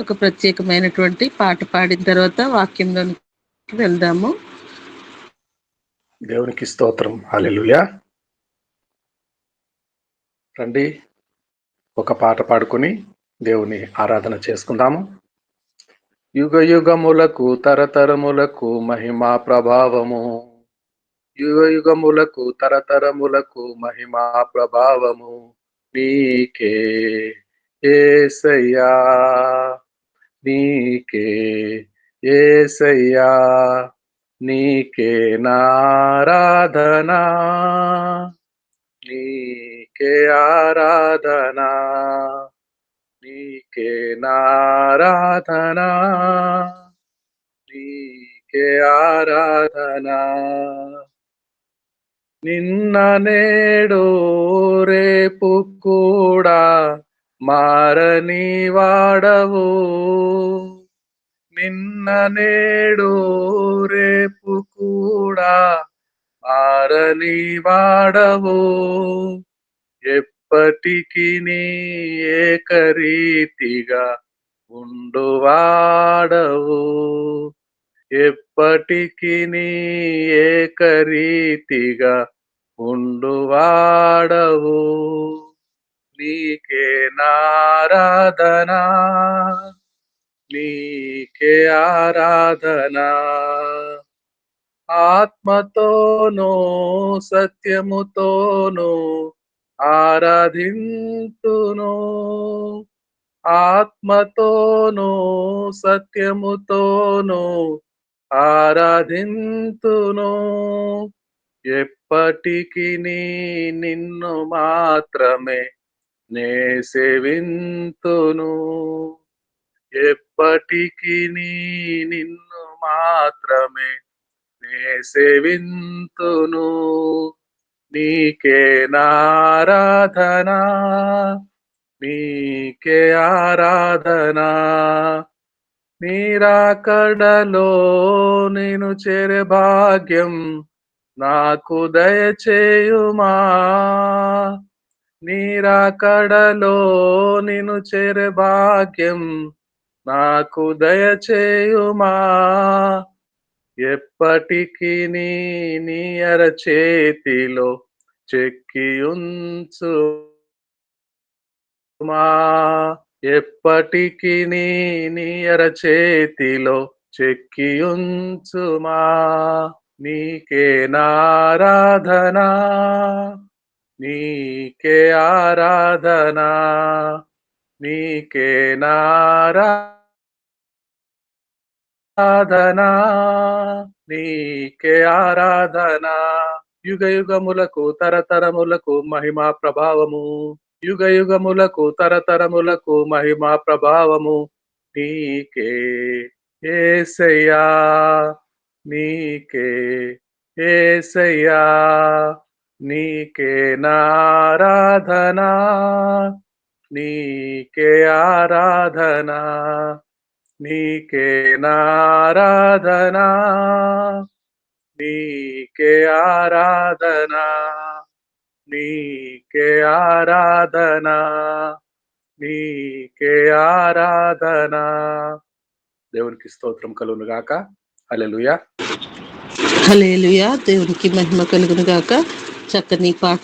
ఒక ప్రత్యేకమైనటువంటి పాట పాడిన తర్వాత వాక్యం వెళ్దాము. దేవునికి స్తోత్రం. అలెలుయా రండి ఒక పాట పాడుకొని దేవుని ఆరాధన చేసుకుందాము. యుగ యుగములకు తరతరములకు మహిమా ప్రభావము. యుగ యుగములకు తరతరములకు మహిమా ప్రభావము. నీకే ఏసయ్యా. నీకే ఏసయ్యా నీకే నారాధనా. నీకే ఆరాధనా. నీకే నారాధనా. నీకే ఆరాధనా. నిన్న నేడు రేపు కూడా మారని వాడవు నిన్న నేడు రేపు కూడా మారని వాడవు ఎప్పటికీ నీ ఏకరీతిగా ఉండువాడవు. ఎప్పటికీ నీ ఏకరీతిగా ఉండువాడవు. నీకే నారాధనా. నీకే ఆరాధనా. ఆత్మతోనో సత్యముతోనో ఆరాధింతును ఆత్మతోనో సత్యముతోనో ఆరాధింతును ఎప్పటికి నిన్ను మాత్రమే నే సేవింతును ఎప్పటికి నిన్ను మాత్రమే నే సేవింతును నీకే నారాధనా? నీకే ఆరాధనా? నీరాకడలో నేను చేరే భాగ్యం నాకు దయచేయుమా? నీరాకడలో నిను చేరే భాగ్యం నాకు దయచేయుమా. ఎప్పటికీ నీ నీ అరచేతిలో చెక్కియుంచు మా ఎప్పటికీ నీ నీయర చేతిలో చెక్కియుంచుమా నీకే నారాధనా నీకే ఆరాధనా నీకే నారాధనా నీకే ఆరాధనా. యుగ యుగములకు తరతరములకు మహిమా ప్రభావము. యుగ యుగములకు తరతరములకు మహిమా ప్రభావము. నీకే ఏసయ్యా నీకే ఏసయ్యా. నీకే నారాధనా నీకే ఆరాధనా నీకే నారాధనా నీకే ఆరాధనా నీకే ఆరాధనా నీకే ఆరాధనా. దేవునికి స్తోత్రం కలుగును గాక. అలెలుయా హలేలుయా దేవునికి మహిమ కలుగును గాక. చక్కని పాట